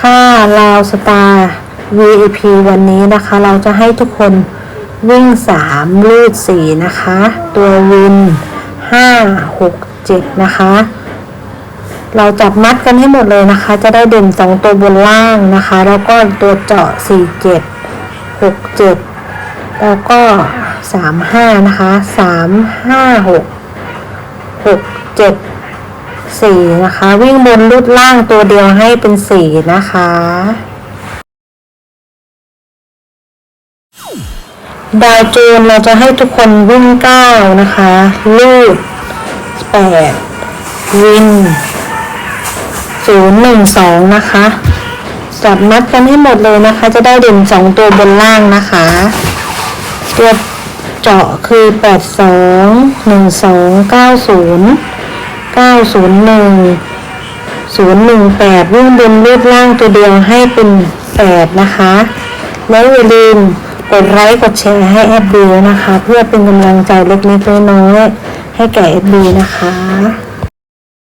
ค่าลาวสตาร์ VIP วันนี้นะคะ เราจะให้ทุกคนวิ่ง 3 ลูด 4 นะคะ ตัววิน 5 6 7 นะคะ เราจับมัดกันให้หมดเลยนะคะ จะได้เด่น 2 ตัวบนล่างนะคะ แล้วก็ตัวเจาะ 4 7 6 7 แล้วก็ 3 5 นะคะ 3 5 6 6 7 สี่นะคะ วิ่งบนรูดล่างตัวเดียวให้เป็นสี่นะคะ ดาวโจนเราจะให้ทุกคนวิ่งเก้านะคะลูดแปดวินศูนย์หนึ่งสองนะคะจับมัดกันให้หมดเลยนะคะ จะได้เด่นสองตัวบนล่างนะคะ ตัวเจาะคือแปดสองหนึ่งสองเก้าศูนย์ 901 018วิ่งบนรูปล่างตัวเดียวให้เป็น8นะคะ แล้วอย่าลืมกดไลค์กดแชร์ให้แอดดีนะคะ เพื่อเป็นกำลังใจเล็กๆน้อยๆให้แก่แอดดีนะคะ